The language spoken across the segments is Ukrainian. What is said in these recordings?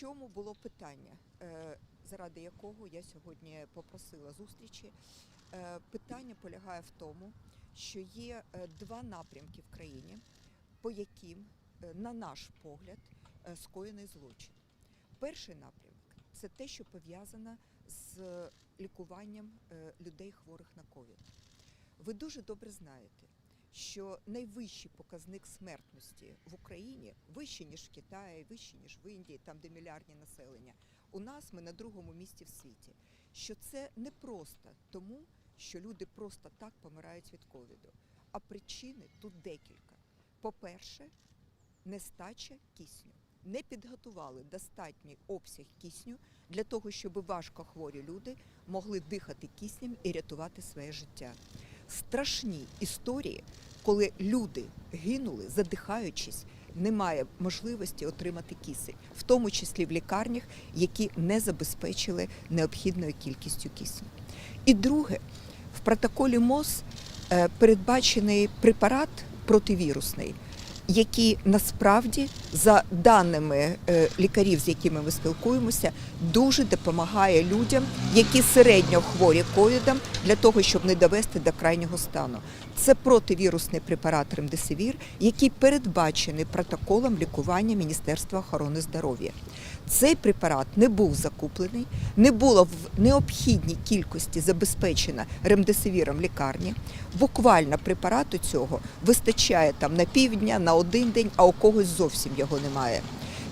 чому було питання, е, заради якого я сьогодні попросила зустрічі? Е, Питання полягає в тому, що є е, два напрямки в країні, по яким, на наш погляд, скоєний злочин. Перший напрямок це те, що пов'язано з лікуванням людей хворих на ковід. Ви дуже добре знаєте, що найвищий показник смертності в Україні вищий, ніж в Китаї, вищий, ніж в Індії, там, де мільярдні населення. У нас ми на другому місці в світі. Що це не просто тому, що люди просто так помирають від ковіду, а причини тут декілька. По-перше, нестача кисню. Не підготували достатній обсяг кисню для того, щоб важко хворі люди могли дихати киснем і рятувати своє життя. Страшні історії, коли люди гинули, задихаючись, немає можливості отримати кисень, в тому числі в лікарнях, які не забезпечили необхідною кількістю кисню. І друге, в протоколі МОЗ е, передбачений препарат противірусний, який насправді, за даними е, лікарів, з якими ми спілкуємося, дуже допомагає людям, які середньо хворі ковідом, для того, щоб не довести до крайнього стану. Це противірусний препарат ремдесивір, який передбачений протоколом лікування Міністерства охорони здоров'я. Цей препарат не був закуплений, не було в необхідній кількості забезпечено ремдесивіром лікарні. Буквально препарату цього вистачає там на півдня, на один день, а у когось зовсім його немає.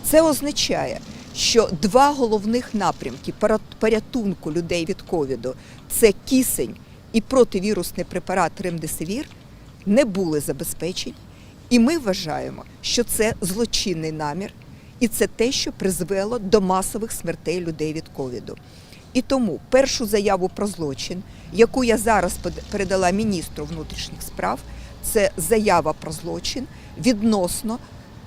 Це означає, що два головних напрямки порятунку людей від ковіду це кисень і противірусний препарат ремдесивір не були забезпечені. І ми вважаємо, що це злочинний намір, і це те, що призвело до масових смертей людей від ковіду. І тому першу заяву про злочин, яку я зараз передала міністру внутрішніх справ, це заява про злочин відносно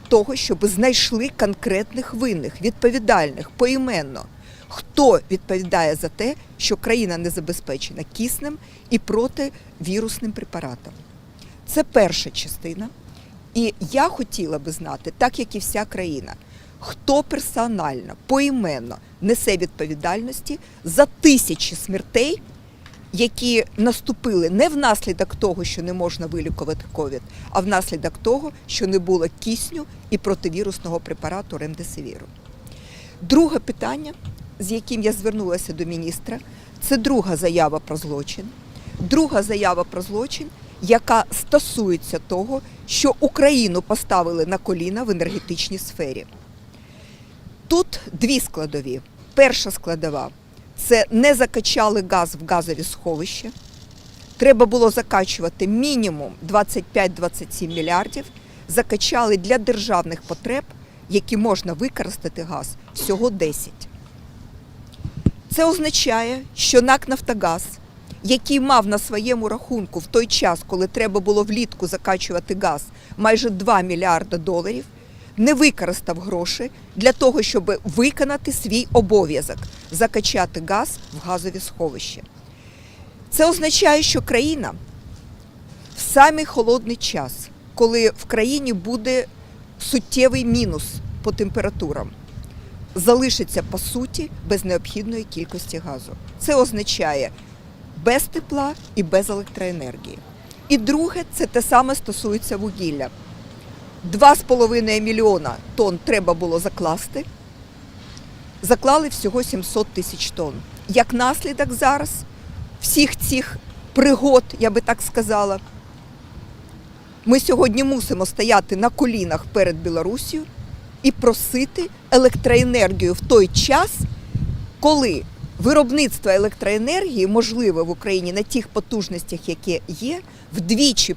того, щоб знайшли конкретних винних, відповідальних поіменно. Хто відповідає за те, що країна не забезпечена киснем і противірусним препаратом? Це перша частина. І я хотіла би знати, так як і вся країна, хто персонально, поіменно несе відповідальності за тисячі смертей, які наступили не внаслідок того, що не можна вилікувати ковід, а внаслідок того, що не було кисню і противірусного препарату ремдесивіру. Друге питання, з яким я звернулася до міністра, це друга заява про злочин. Друга заява про злочин, яка стосується того, що Україну поставили на коліна в енергетичній сфері. Тут дві складові. Перша складова це не закачали газ в газові сховища. Треба було закачувати мінімум 25-27 мільярдів. Закачали для державних потреб, які можна використати газ, всього 10. Це означає, що НАК Нафтогаз, який мав на своєму рахунку в той час, коли треба було влітку закачувати газ майже 2 мільярда доларів, не використав гроші для того, щоб виконати свій обов'язок закачати газ в газові сховища. Це означає, що країна в самий холодний час, коли в країні буде суттєвий мінус по температурам, залишиться по суті без необхідної кількості газу. Це означає без тепла і без електроенергії. І друге, це те саме стосується вугілля. 2,5 мільйона тонн треба було закласти. Заклали всього 700 тисяч тонн. Як наслідок зараз всіх цих пригод, я би так сказала, ми сьогодні мусимо стояти на колінах перед Білорусію і просити електроенергію в той час, коли виробництво електроенергії можливе в Україні на тих потужностях, які є, вдвічі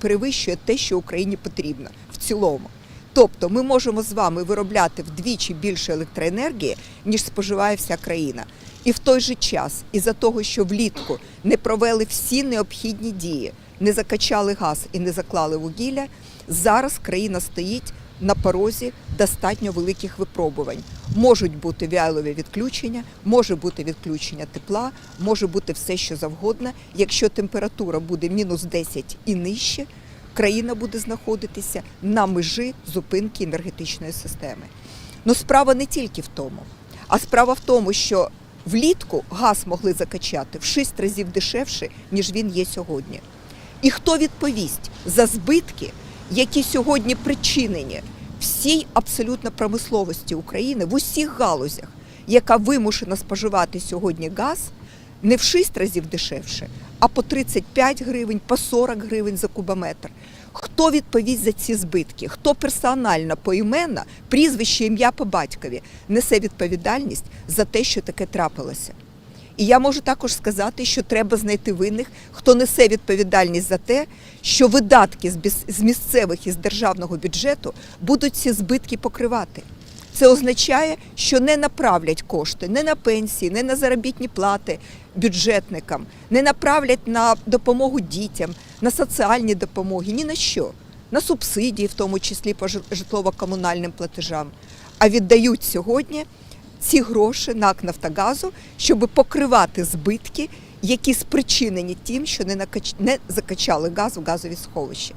перевищує, те, що Україні потрібно в цілому. Тобто ми можемо з вами виробляти вдвічі більше електроенергії, ніж споживає вся країна. І в той же час, із-за того, що влітку не провели всі необхідні дії, не закачали газ і не заклали вугілля, зараз країна стоїть на порозі достатньо великих випробувань. Можуть бути вялові відключення, може бути відключення тепла, може бути все, що завгодно. Якщо температура буде мінус 10 і нижче, країна буде знаходитися на межі зупинки енергетичної системи. Ну справа не тільки в тому, а справа в тому, що влітку газ могли закачати в 6 разів дешевше, ніж він є сьогодні. І хто відповість за збитки, які сьогодні причинені всій абсолютно промисловості України в усіх галузях, яка вимушена споживати сьогодні газ не в 6 разів дешевше, а по 35 гривень, по 40 гривень за кубометр. Хто відповість за ці збитки? Хто персонально поіменно, прізвище, ім'я по батькові несе відповідальність за те, що таке трапилося? І я можу також сказати, що треба знайти винних, хто несе відповідальність за те, що видатки з місцевих і з державного бюджету будуть ці збитки покривати. Це означає, що не направлять кошти не на пенсії, не на заробітні плати бюджетникам, не направлять на допомогу дітям, на соціальні допомоги, ні на що, на субсидії, в тому числі по житлово-комунальним платежам, а віддають сьогодні ці гроші НАК Нафтогазу, щоб покривати збитки, які спричинені тим, що не, накач... не закачали газ в газові сховища.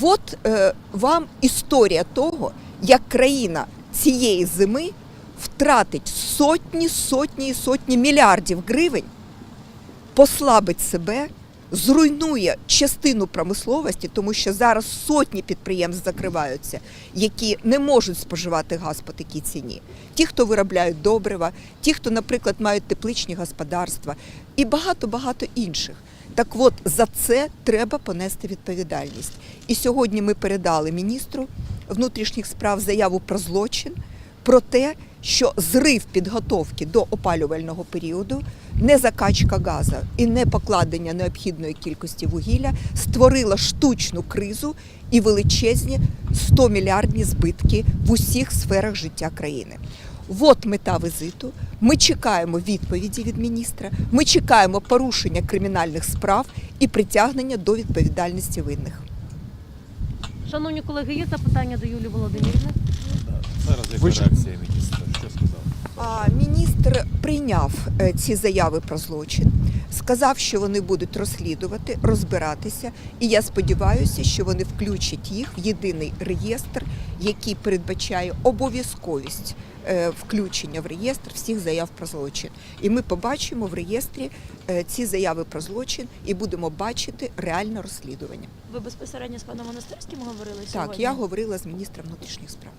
От е, вам історія того, як країна цієї зими втратить сотні, сотні і сотні мільярдів гривень, послабить себе, зруйнує частину промисловості, тому що зараз сотні підприємств закриваються, які не можуть споживати газ по такій ціні. Ті, хто виробляють добрива, ті, хто, наприклад, мають тепличні господарства, і багато-багато інших. Так от за це треба понести відповідальність. І сьогодні ми передали міністру внутрішніх справ заяву про злочин, про те, що зрив підготовки до опалювального періоду, не закачка газу і не покладення необхідної кількості вугілля створила штучну кризу і величезні 100 мільярдні збитки в усіх сферах життя країни. От мета візиту. Ми чекаємо відповіді від міністра. Ми чекаємо порушення кримінальних справ і притягнення до відповідальності винних. Шановні колеги, є запитання до Юлії Володимирівни? Зараз реакція міністра? Міністр прийняв е, ці заяви про злочин, сказав, що вони будуть розслідувати, розбиратися, і я сподіваюся, що вони включать їх в єдиний реєстр, який передбачає обов'язковість е, включення в реєстр всіх заяв про злочин. І ми побачимо в реєстрі е, ці заяви про злочин і будемо бачити реальне розслідування. Ви безпосередньо з паном Монастирським говорили Так, сьогодні? я говорила з міністром внутрішніх справ.